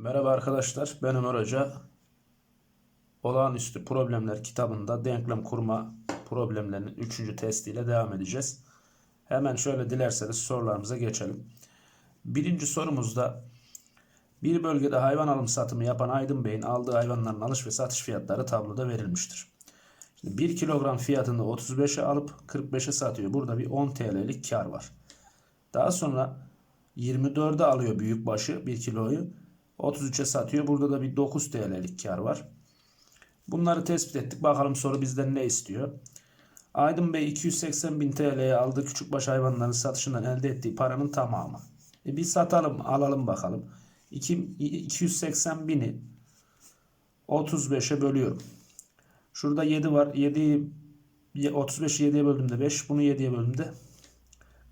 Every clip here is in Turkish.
Merhaba arkadaşlar, ben Ömer Hoca. Olağanüstü Problemler kitabında denklem kurma problemlerinin 3. testiyle devam edeceğiz. Hemen şöyle dilerseniz sorularımıza geçelim. Birinci sorumuzda bir bölgede hayvan alım satımı yapan Aydın Bey'in aldığı hayvanların alış ve satış fiyatları tabloda verilmiştir. Şimdi 1 kilogram fiyatını 35'e alıp 45'e satıyor. Burada bir 10 TL'lik kar var. Daha sonra 24'e alıyor büyükbaşı 1 kiloyu. 33'e satıyor. Burada da bir 9 TL'lik kar var. Bunları tespit ettik. Bakalım soru bizden ne istiyor? Aydın Bey 280 bin TL'ye aldığı küçükbaş hayvanların satışından elde ettiği paranın tamamı. E bir satalım alalım bakalım. 2, 280 bini 35'e bölüyorum. Şurada 7 var. 7'yi 35'i 7'ye böldüğümde 5. Bunu 7'ye böldüğümde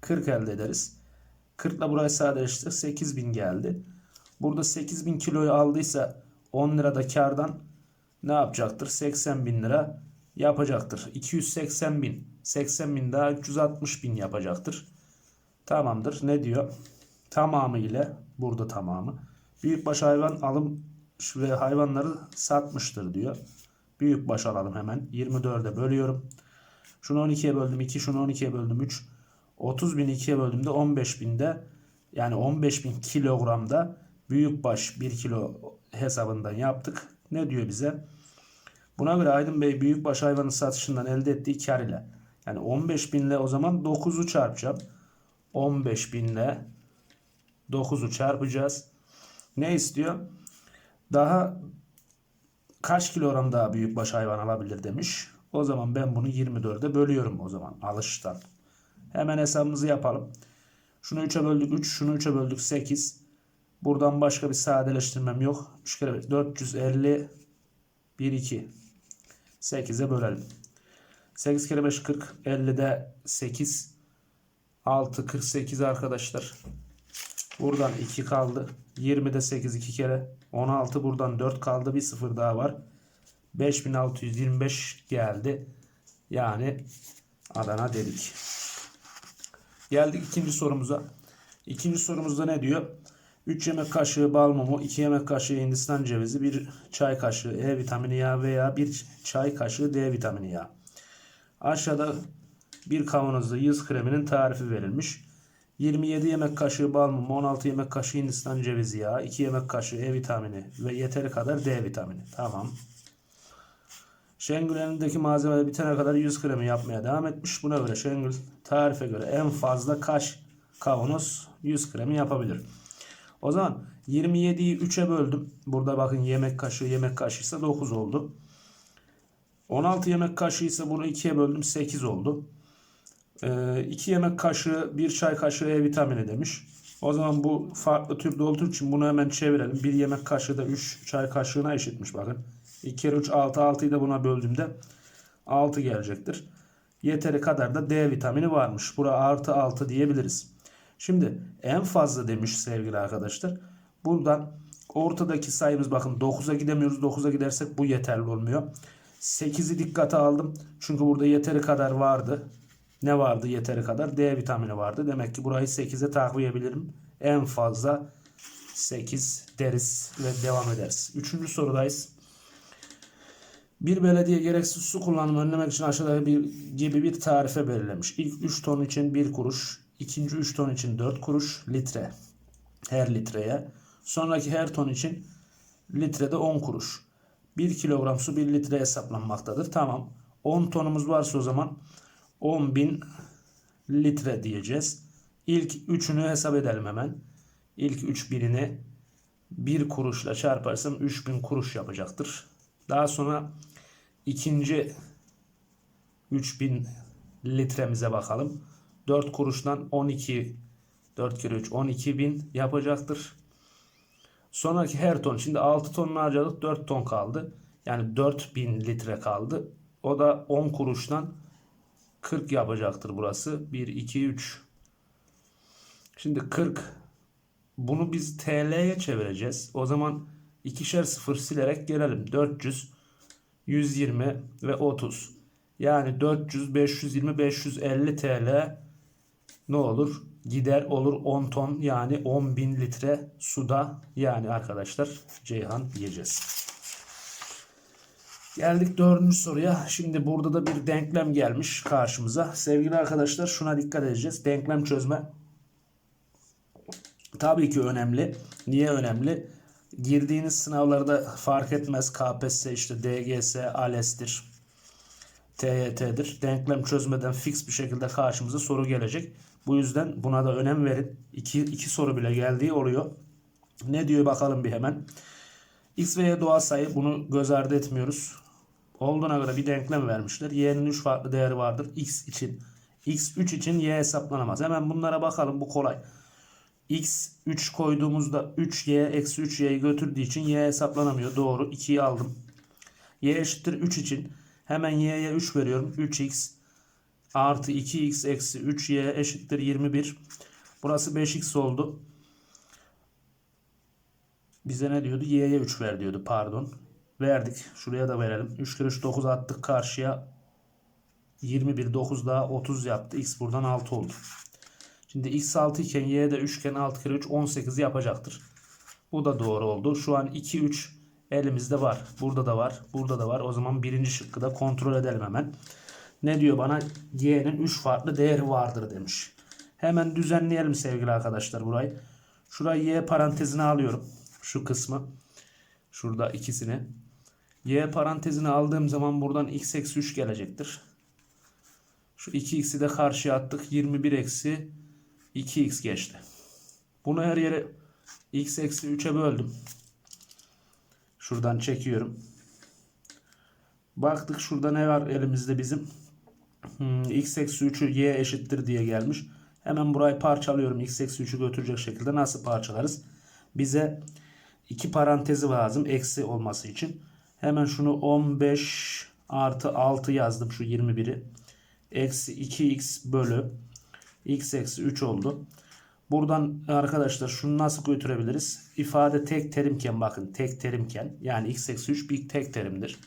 40 elde ederiz. 40 ile burayı sadeleştir. 8000 geldi. Burada 8000 kiloyu aldıysa 10 lirada kardan ne yapacaktır? 80 bin lira yapacaktır. 280 bin. 80 bin daha 360 bin yapacaktır. Tamamdır. Ne diyor? Tamamı ile burada tamamı. Büyükbaş hayvan alım ve hayvanları satmıştır diyor. Büyükbaş alalım hemen. 24'e bölüyorum. Şunu 12'ye böldüm 2, şunu 12'ye böldüm 3. 30 bin 2'ye böldüğümde 15 binde yani 15 bin kilogramda büyükbaş 1 kilo hesabından yaptık. Ne diyor bize? Buna göre Aydın Bey büyükbaş hayvanın satışından elde ettiği kar ile yani 15 binle o zaman 9'u çarpacağım. 15 binle 9'u çarpacağız. Ne istiyor? Daha kaç kilogram daha büyükbaş hayvan alabilir demiş. O zaman ben bunu 24'e bölüyorum o zaman alıştan. Hemen hesabımızı yapalım. Şunu 3'e böldük 3, şunu 3'e böldük 8. Buradan başka bir sadeleştirmem yok. 3 kere 5, 450 1 2 8'e bölelim. 8 kere 5 40 50'de 8 6 48 arkadaşlar. Buradan 2 kaldı. 20'de 8 2 kere 16 buradan 4 kaldı. Bir sıfır daha var. 5625 geldi. Yani Adana dedik. Geldik ikinci sorumuza. İkinci sorumuzda ne diyor? 3 yemek kaşığı bal mumu, 2 yemek kaşığı hindistan cevizi, 1 çay kaşığı E vitamini yağı veya 1 çay kaşığı D vitamini yağı. Aşağıda bir kavanozda yüz kreminin tarifi verilmiş. 27 yemek kaşığı bal mumu, 16 yemek kaşığı hindistan cevizi yağı, 2 yemek kaşığı E vitamini ve yeteri kadar D vitamini. Tamam. Şengül elindeki malzemeler bitene kadar yüz kremi yapmaya devam etmiş. Buna göre Şengül tarife göre en fazla kaç kavanoz yüz kremi yapabilir? O zaman 27'yi 3'e böldüm. Burada bakın yemek kaşığı yemek kaşığı ise 9 oldu. 16 yemek kaşığı ise bunu 2'ye böldüm 8 oldu. 2 yemek kaşığı 1 çay kaşığı E vitamini demiş. O zaman bu farklı türde olduğu için bunu hemen çevirelim. 1 yemek kaşığı da 3 çay kaşığına eşitmiş bakın. 2 kere 3 6 6'yı da buna böldüğümde 6 gelecektir. Yeteri kadar da D vitamini varmış. Bura artı 6 diyebiliriz. Şimdi en fazla demiş sevgili arkadaşlar. Buradan ortadaki sayımız bakın 9'a gidemiyoruz. 9'a gidersek bu yeterli olmuyor. 8'i dikkate aldım. Çünkü burada yeteri kadar vardı. Ne vardı yeteri kadar? D vitamini vardı. Demek ki burayı 8'e takviyebilirim. En fazla 8 deriz ve devam ederiz. Üçüncü sorudayız. Bir belediye gereksiz su kullanımını önlemek için aşağıdaki bir, gibi bir tarife belirlemiş. İlk 3 ton için 1 kuruş, ikinci 3 ton için 4 kuruş litre her litreye. Sonraki her ton için litrede 10 kuruş. 1 kilogram su 1 litre hesaplanmaktadır. Tamam. 10 tonumuz varsa o zaman 10 bin litre diyeceğiz. İlk üçünü hesap edelim hemen. İlk 3 birini 1 kuruşla çarparsam 3000 kuruş yapacaktır. Daha sonra ikinci 3000 litremize bakalım. 4 kuruştan 12 4 kere 3 12 bin yapacaktır. Sonraki her ton şimdi 6 ton harcadık 4 ton kaldı. Yani 4000 litre kaldı. O da 10 kuruştan 40 yapacaktır burası. 1 2 3 Şimdi 40 bunu biz TL'ye çevireceğiz. O zaman ikişer sıfır silerek gelelim. 400 120 ve 30. Yani 400 520 550 TL ne olur? gider olur 10 ton yani 10 bin litre suda yani arkadaşlar Ceyhan diyeceğiz. Geldik dördüncü soruya. Şimdi burada da bir denklem gelmiş karşımıza. Sevgili arkadaşlar şuna dikkat edeceğiz. Denklem çözme tabii ki önemli. Niye önemli? Girdiğiniz sınavlarda fark etmez. KPSS işte DGS, ALES'tir. TYT'dir. Denklem çözmeden fix bir şekilde karşımıza soru gelecek. Bu yüzden buna da önem verin. İki, iki soru bile geldiği oluyor. Ne diyor bakalım bir hemen. X ve Y doğal sayı bunu göz ardı etmiyoruz. Olduğuna göre bir denklem vermişler. Y'nin 3 farklı değeri vardır. X için. X 3 için Y hesaplanamaz. Hemen bunlara bakalım. Bu kolay. X 3 koyduğumuzda 3Y eksi 3Y'yi götürdüğü için Y hesaplanamıyor. Doğru. 2'yi aldım. Y eşittir 3 için hemen Y'ye 3 veriyorum. 3X artı 2X eksi 3Y eşittir 21. Burası 5X oldu. Bize ne diyordu? Y'ye 3 ver diyordu. Pardon. Verdik. Şuraya da verelim. 3 kere 3 9 attık karşıya. 21 9 daha 30 yaptı. X buradan 6 oldu. Şimdi X 6 iken Y de 3 iken 6 kere 3 18 yapacaktır. Bu da doğru oldu. Şu an 2 3 elimizde var. Burada da var. Burada da var. O zaman birinci şıkkı da kontrol edelim hemen. Ne diyor bana? Y'nin 3 farklı değeri vardır demiş. Hemen düzenleyelim sevgili arkadaşlar burayı. Şurayı Y parantezine alıyorum. Şu kısmı. Şurada ikisini. Y parantezine aldığım zaman buradan x eksi 3 gelecektir. Şu 2x'i de karşıya attık. 21 eksi 2x geçti. Bunu her yere x eksi 3'e böldüm. Şuradan çekiyorum. Baktık şurada ne var elimizde bizim. Hmm, x eksi 3'ü y eşittir diye gelmiş. Hemen burayı parçalıyorum. x eksi 3'ü götürecek şekilde nasıl parçalarız? Bize iki parantezi lazım eksi olması için. Hemen şunu 15 artı 6 yazdım şu 21'i. Eksi 2x bölü x eksi 3 oldu. Buradan arkadaşlar şunu nasıl götürebiliriz? İfade tek terimken bakın tek terimken yani x eksi 3 bir tek terimdir.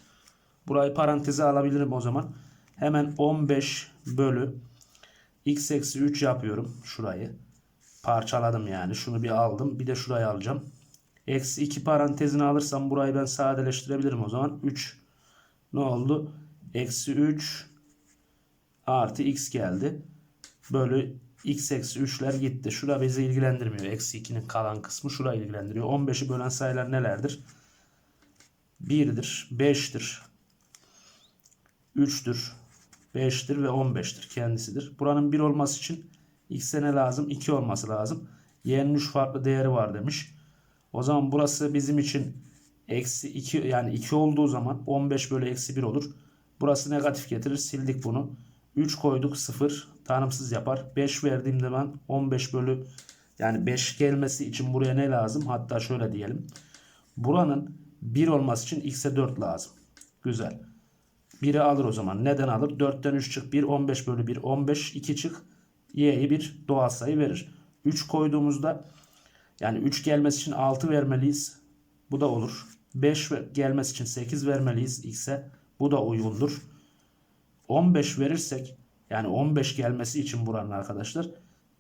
Burayı paranteze alabilirim o zaman. Hemen 15 bölü x eksi 3 yapıyorum şurayı. Parçaladım yani. Şunu bir aldım. Bir de şurayı alacağım. Eksi 2 parantezini alırsam burayı ben sadeleştirebilirim o zaman. 3 ne oldu? Eksi 3 artı x geldi. Bölü x eksi 3'ler gitti. Şura bizi ilgilendirmiyor. Eksi 2'nin kalan kısmı şura ilgilendiriyor. 15'i bölen sayılar nelerdir? 1'dir, 5'tir, 3'tür, 5'tir ve 15'tir kendisidir. Buranın 1 olması için x'e ne lazım? 2 olması lazım. Y'nin 3 farklı değeri var demiş. O zaman burası bizim için eksi 2 yani 2 olduğu zaman 15 bölü eksi 1 olur. Burası negatif getirir. Sildik bunu. 3 koyduk 0 tanımsız yapar. 5 verdiğim zaman 15 bölü yani 5 gelmesi için buraya ne lazım? Hatta şöyle diyelim. Buranın 1 olması için x'e 4 lazım. Güzel. 1'i alır o zaman. Neden alır? 4'ten 3 çık 1. 15 bölü 1. 15. 2 çık. Y'yi bir doğal sayı verir. 3 koyduğumuzda yani 3 gelmesi için 6 vermeliyiz. Bu da olur. 5 gelmesi için 8 vermeliyiz x'e. Bu da uygundur. 15 verirsek yani 15 gelmesi için buranın arkadaşlar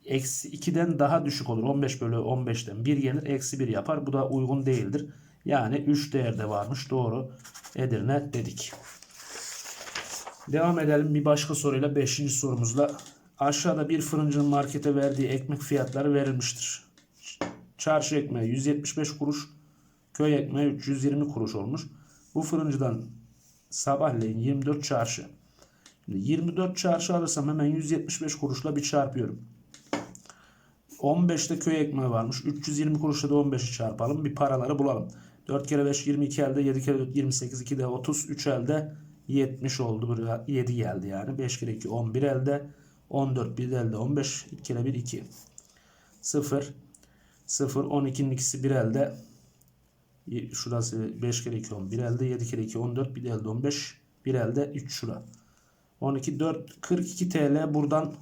eksi 2'den daha düşük olur. 15 bölü 15'ten 1 gelir. Eksi 1 yapar. Bu da uygun değildir. Yani 3 değerde varmış. Doğru. Edirne dedik. Devam edelim bir başka soruyla 5. sorumuzla. Aşağıda bir fırıncının markete verdiği ekmek fiyatları verilmiştir. Çarşı ekmeği 175 kuruş, köy ekmeği 320 kuruş olmuş. Bu fırıncıdan sabahleyin 24 çarşı. Şimdi 24 çarşı alırsam hemen 175 kuruşla bir çarpıyorum. 15'te köy ekmeği varmış. 320 kuruşla da 15'i çarpalım. Bir paraları bulalım. 4 kere 5 22 elde. 7 kere 4 28. 2 de 30. 3 elde 70 oldu. Buraya 7 geldi yani. 5 kere 2 11 elde. 14 1 elde 15. 2 kere 1 2. 0 0 12'nin ikisi 1 elde. Şurası 5 kere 2 11 elde. 7 kere 2 14 1 elde 15. 1 elde 3 şura. 12 4 42 TL buradan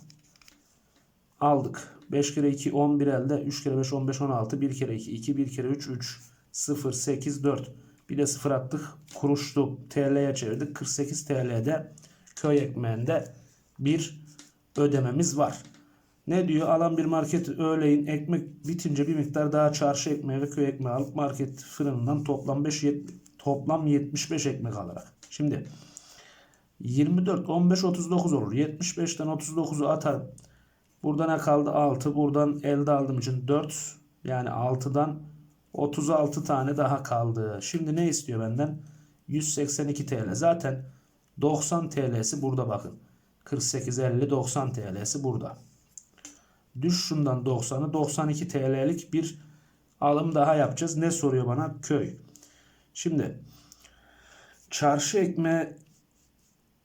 aldık. 5 kere 2 11 elde. 3 kere 5 15 16. 1 kere 2 2 1 kere 3 3 0 8 4. Bir de 0 attık. Kuruşlu TL'ye çevirdik. 48 TL'de köy ekmeğinde bir ödememiz var. Ne diyor? Alan bir market öğleyin ekmek bitince bir miktar daha çarşı ekmeği ve köy ekmeği alıp market fırınından toplam 5 toplam 75 ekmek alarak. Şimdi 24 15 39 olur. 75'ten 39'u atarım. Burada ne kaldı? 6. Buradan elde aldığım için 4. Yani 6'dan 36 tane daha kaldı. Şimdi ne istiyor benden? 182 TL. Zaten 90 TL'si burada bakın. 48 50 90 TL'si burada. Düş şundan 90'ı 92 TL'lik bir alım daha yapacağız. Ne soruyor bana? Köy. Şimdi çarşı ekmeği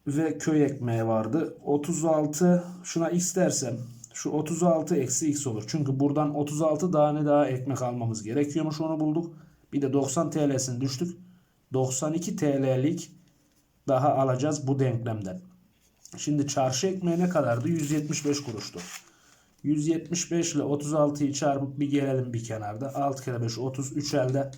ve köy ekmeği vardı. 36 şuna x dersem şu 36 eksi x olur. Çünkü buradan 36 tane daha ekmek almamız gerekiyormuş onu bulduk. Bir de 90 TL'sini düştük. 92 TL'lik daha alacağız bu denklemden. Şimdi çarşı ekmeği ne kadardı? 175 kuruştu. 175 ile 36'yı çarpıp bir gelelim bir kenarda. 6 kere 5 30 3 elde.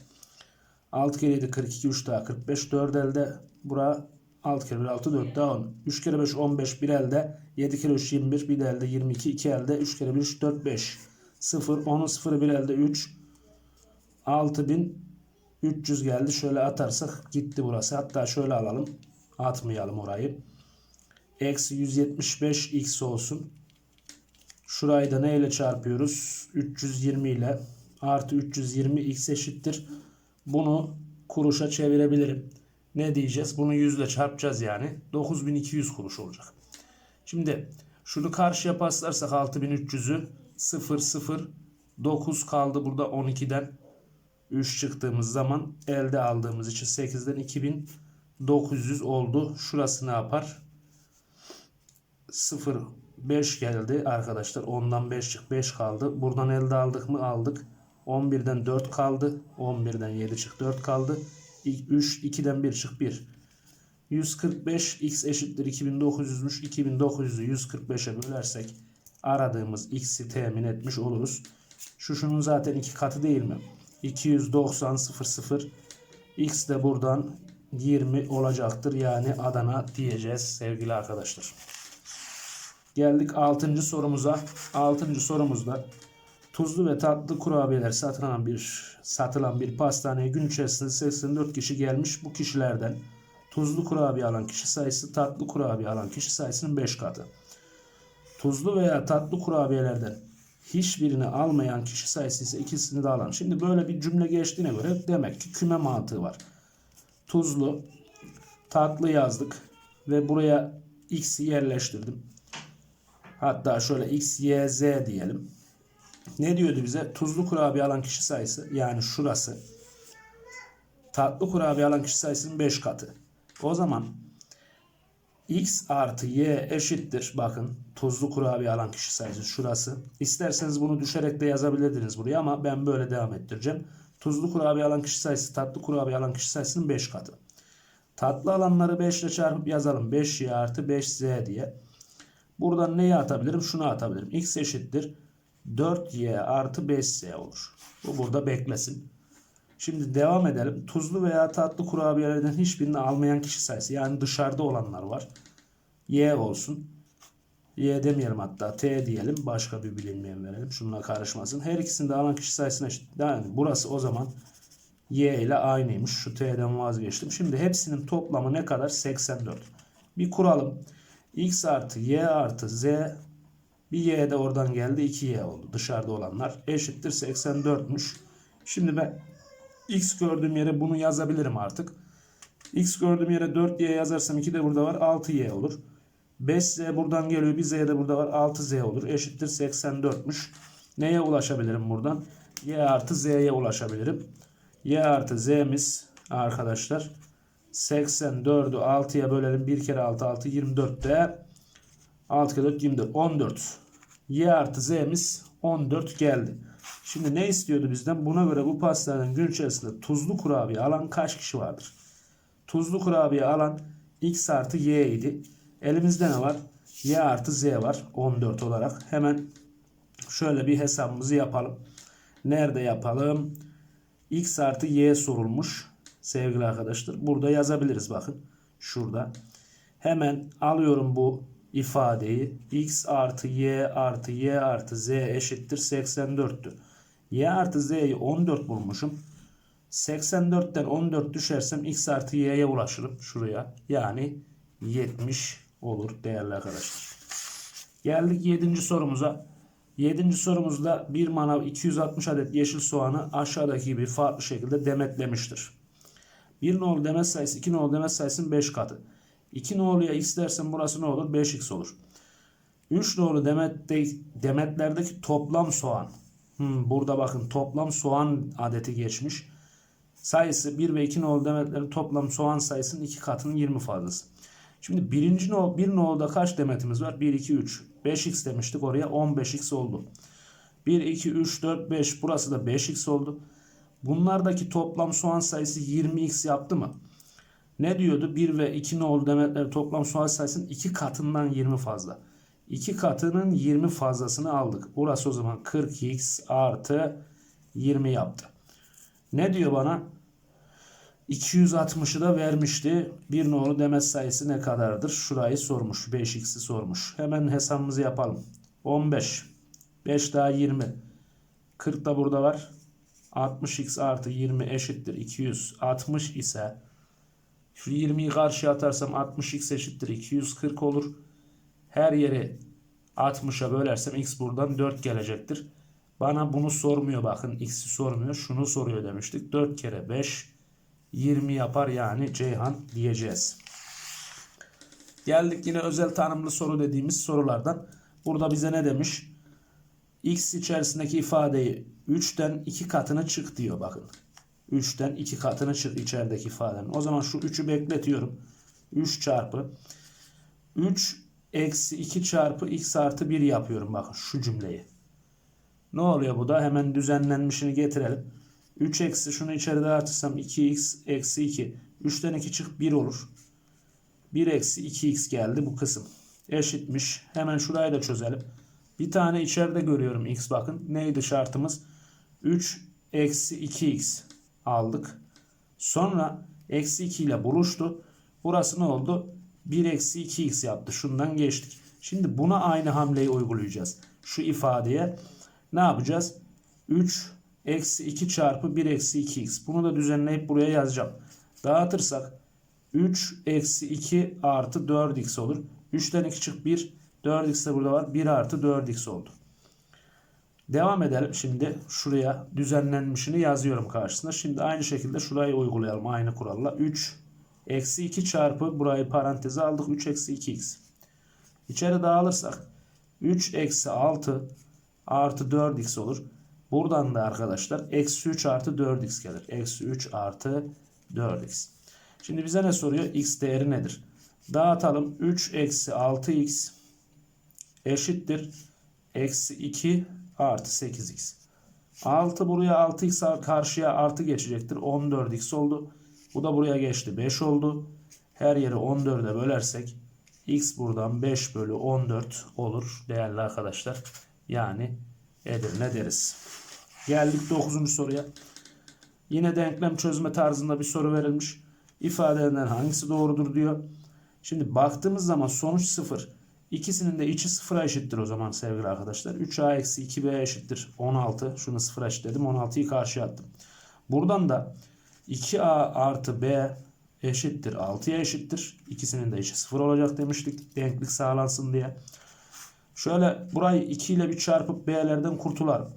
6 kere 7 42 3 daha 45 4 elde. Bura 6 kere 1 6 4 daha 10. 3 kere 5 15 1 elde. 7 kere 3 21 1 elde 22 2 elde. 3 kere 1 3 4 5. 0 10'un 0'ı 1 elde 3. 6300 geldi. Şöyle atarsak gitti burası. Hatta şöyle alalım. Atmayalım orayı. Eksi 175 x olsun. Şurayı da neyle çarpıyoruz? 320 ile artı 320 x eşittir. Bunu kuruşa çevirebilirim. Ne diyeceğiz? Bunu 100 ile çarpacağız yani. 9200 kuruş olacak. Şimdi şunu karşıya paslarsak 6300'ü 0 0 9 kaldı burada 12'den 3 çıktığımız zaman elde aldığımız için 8'den 2900 oldu. Şurası ne yapar? 0 5 geldi arkadaşlar. 10'dan 5 çık 5 kaldı. Buradan elde aldık mı aldık. 11'den 4 kaldı. 11'den 7 çık 4 kaldı. 3 2'den 1 çık 1. 145 x eşittir 2900'müş. 2900'ü 145'e bölersek aradığımız x'i temin etmiş oluruz. Şu şunun zaten iki katı değil mi? 290 00 x de buradan 20 olacaktır. Yani Adana diyeceğiz sevgili arkadaşlar. Geldik 6. sorumuza. 6. sorumuzda tuzlu ve tatlı kurabiyeler satılan bir satılan bir pastaneye gün içerisinde 84 kişi gelmiş. Bu kişilerden tuzlu kurabiye alan kişi sayısı tatlı kurabiye alan kişi sayısının 5 katı. Tuzlu veya tatlı kurabiyelerden hiçbirini almayan kişi sayısı ise ikisini de alan. Şimdi böyle bir cümle geçtiğine göre demek ki küme mantığı var. Tuzlu, tatlı yazdık ve buraya x'i yerleştirdim. Hatta şöyle x, y, z diyelim. Ne diyordu bize? Tuzlu kurabiye alan kişi sayısı yani şurası. Tatlı kurabiye alan kişi sayısının 5 katı. O zaman x artı y eşittir. Bakın tuzlu kurabiye alan kişi sayısı şurası. İsterseniz bunu düşerek de yazabilirdiniz buraya ama ben böyle devam ettireceğim. Tuzlu kurabiye alan kişi sayısı tatlı kurabiye alan kişi sayısının 5 katı. Tatlı alanları 5 ile çarpıp yazalım. 5y artı 5z diye. Buradan neyi atabilirim? Şunu atabilirim. x eşittir. 4y artı 5z olur. Bu burada beklesin. Şimdi devam edelim. Tuzlu veya tatlı kurabiyelerden hiçbirini almayan kişi sayısı. Yani dışarıda olanlar var. Y olsun. Y demeyelim hatta. T diyelim. Başka bir bilinmeyen verelim. Şununla karışmasın. Her ikisini de alan kişi sayısına eşit. Yani burası o zaman Y ile aynıymış. Şu T'den vazgeçtim. Şimdi hepsinin toplamı ne kadar? 84. Bir kuralım. X artı Y artı Z bir Y de oradan geldi. 2Y oldu. Dışarıda olanlar. Eşittir 84'müş. Şimdi ben X gördüğüm yere bunu yazabilirim artık. X gördüğüm yere 4Y yazarsam 2 de burada var. 6Y olur. 5Z buradan geliyor. Bir Z de burada var. 6Z olur. Eşittir 84'müş. Neye ulaşabilirim buradan? Y artı Z'ye ulaşabilirim. Y artı Z'miz arkadaşlar 84'ü 6'ya bölelim. 1 kere 6 6 24 de 6 kere 4 24 14. Y artı Z'miz 14 geldi. Şimdi ne istiyordu bizden? Buna göre bu pastanın gün içerisinde tuzlu kurabiye alan kaç kişi vardır? Tuzlu kurabiye alan x artı y idi. Elimizde ne var? y artı z var 14 olarak. Hemen şöyle bir hesabımızı yapalım. Nerede yapalım? x artı y sorulmuş sevgili arkadaşlar. Burada yazabiliriz bakın. Şurada. Hemen alıyorum bu ifadeyi x artı y artı y artı z eşittir 84'tü. y artı z'yi 14 bulmuşum. 84'ten 14 düşersem x artı y'ye ulaşırım şuraya. Yani 70 olur değerli arkadaşlar. Geldik 7. sorumuza. 7. sorumuzda bir manav 260 adet yeşil soğanı aşağıdaki gibi farklı şekilde demetlemiştir. 1 nolu demet sayısı 2 nolu demet sayısının 5 katı. 2 noluya x dersen burası ne olur? 5x olur. 3 nolu demette, demetlerdeki toplam soğan. Hmm, burada bakın toplam soğan adeti geçmiş. Sayısı 1 ve 2 nolu demetlerin toplam soğan sayısının 2 katının 20 fazlası. Şimdi birinci nol, bir nolda kaç demetimiz var? 1, 2, 3. 5x demiştik oraya 15x oldu. 1, 2, 3, 4, 5 burası da 5x oldu. Bunlardaki toplam soğan sayısı 20x yaptı mı? Ne diyordu? 1 ve 2 nol demetler toplam soğan sayısının 2 katından 20 fazla. 2 katının 20 fazlasını aldık. Burası o zaman 40x artı 20 yaptı. Ne diyor bana? 260'ı da vermişti. Bir nolu demet sayısı ne kadardır? Şurayı sormuş. 5x'i sormuş. Hemen hesabımızı yapalım. 15. 5 daha 20. 40 da burada var. 60x artı 20 eşittir 260 ise şu 20'yi karşıya atarsam 60x eşittir 240 olur. Her yeri 60'a bölersem x buradan 4 gelecektir. Bana bunu sormuyor bakın x'i sormuyor. Şunu soruyor demiştik. 4 kere 5 20 yapar yani Ceyhan diyeceğiz. Geldik yine özel tanımlı soru dediğimiz sorulardan. Burada bize ne demiş? X içerisindeki ifadeyi 3'ten 2 katını çık diyor bakın. 3'ten 2 katını çık içerideki ifadenin. O zaman şu 3'ü bekletiyorum. 3 çarpı 3 eksi 2 çarpı x artı 1 yapıyorum bakın şu cümleyi. Ne oluyor bu da? Hemen düzenlenmişini getirelim. 3 eksi şunu içeride artırsam 2x eksi 2. 3'ten 2 çık 1 olur. 1 eksi 2x geldi bu kısım. Eşitmiş. Hemen şurayı da çözelim. Bir tane içeride görüyorum x bakın. Neydi şartımız? 3 eksi 2x aldık. Sonra eksi 2 ile buluştu. Burası ne oldu? 1 eksi 2x yaptı. Şundan geçtik. Şimdi buna aynı hamleyi uygulayacağız. Şu ifadeye ne yapacağız? 3 eksi 2 çarpı 1 eksi 2x. Bunu da düzenleyip buraya yazacağım. Dağıtırsak 3 eksi 2 artı 4x olur. 3'ten 2 çık 1. 4x de burada var. 1 artı 4x oldu. Devam edelim. Şimdi şuraya düzenlenmişini yazıyorum karşısına. Şimdi aynı şekilde şurayı uygulayalım. Aynı kuralla. 3 eksi 2 çarpı burayı paranteze aldık. 3 eksi 2x. İçeri dağılırsak 3 eksi 6 artı 4x olur. Buradan da arkadaşlar eksi 3 artı 4x gelir. Eksi 3 artı 4x. Şimdi bize ne soruyor? x değeri nedir? Dağıtalım. 3 eksi 6x eşittir. Eksi 2 artı 8x. 6 buraya 6x karşıya artı geçecektir. 14x oldu. Bu da buraya geçti. 5 oldu. Her yeri 14'e bölersek x buradan 5 bölü 14 olur değerli arkadaşlar. Yani Edirne deriz. Geldik 9. soruya. Yine denklem çözme tarzında bir soru verilmiş. İfadelerinden hangisi doğrudur diyor. Şimdi baktığımız zaman sonuç 0. İkisinin de içi 0'a eşittir o zaman sevgili arkadaşlar. 3a eksi 2b eşittir 16. Şunu 0'a eşitledim. 16'yı karşıya attım. Buradan da 2a artı b eşittir 6'ya eşittir. İkisinin de içi 0 olacak demiştik. Denklik sağlansın diye. Şöyle burayı 2 ile bir çarpıp b'lerden kurtularım.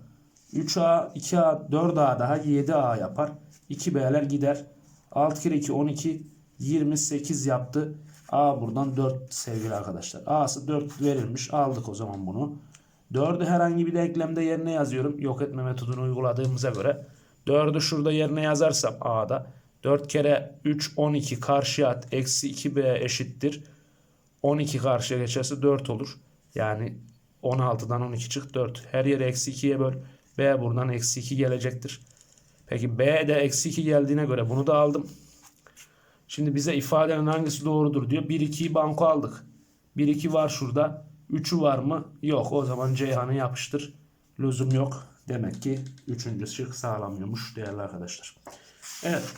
3a, 2a, 4a daha 7a yapar. 2b'ler gider. 6 kere 2 12 28 yaptı. A buradan 4 sevgili arkadaşlar. A'sı 4 verilmiş. Aldık o zaman bunu. 4'ü herhangi bir denklemde yerine yazıyorum. Yok etme metodunu uyguladığımıza göre. 4'ü şurada yerine yazarsam A'da. 4 kere 3 12 karşıya at. Eksi 2B eşittir. 12 karşıya geçerse 4 olur. Yani 16'dan 12 çık 4. Her yeri eksi 2'ye böl. B buradan eksi 2 gelecektir. Peki B de eksi 2 geldiğine göre bunu da aldım. Şimdi bize ifadenin hangisi doğrudur diyor. 1 2'yi banko aldık. 1 2 var şurada. 3'ü var mı? Yok. O zaman Ceyhan'ı yapıştır. Lüzum yok. Demek ki 3. şık sağlamıyormuş değerli arkadaşlar. Evet.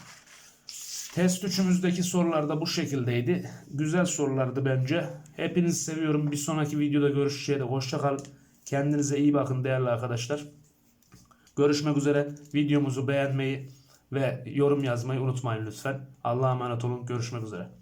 Test 3'ümüzdeki sorular da bu şekildeydi. Güzel sorulardı bence. Hepinizi seviyorum. Bir sonraki videoda görüşeceğiz. Hoşçakalın. Kendinize iyi bakın değerli arkadaşlar. Görüşmek üzere. Videomuzu beğenmeyi, ve yorum yazmayı unutmayın lütfen. Allah'a emanet olun. Görüşmek üzere.